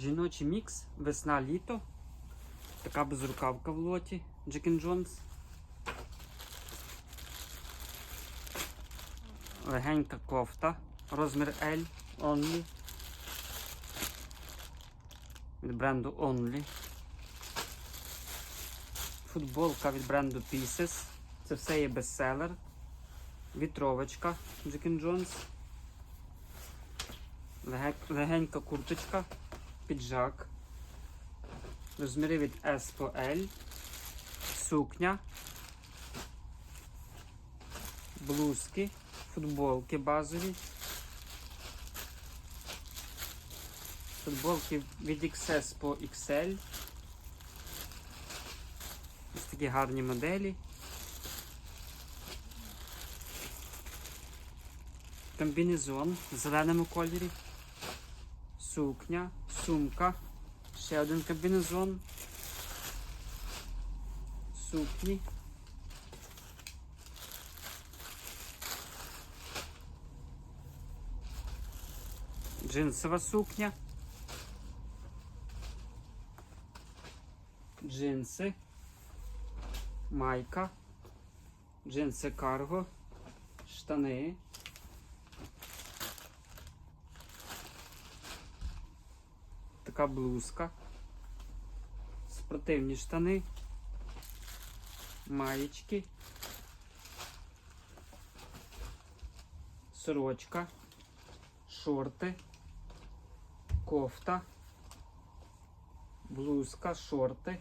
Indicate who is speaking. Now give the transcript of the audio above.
Speaker 1: Жіночий мікс, весна літо. Така безрукавка в лоті Джекін Джонс. Легенька кофта. Розмір L Only. Від бренду Only. Футболка від бренду Pieces. Це все є бестселер. Вітровочка Джекін Джонс. Легенька курточка, піджак. Розміри від S по L. Сукня. Блузки, футболки базові. Футболки від XS по XL. Ось такі гарні моделі. Комбінезон в зеленому кольорі. Сукня, сумка. Ще один комбінезон. Сукні. Джинсова сукня. Джинси. Майка. Джинси карго. Штани. Така блузка. Спортивні штани. Маєчки. Сорочка. Шорти. Кофта. Блузка, шорти.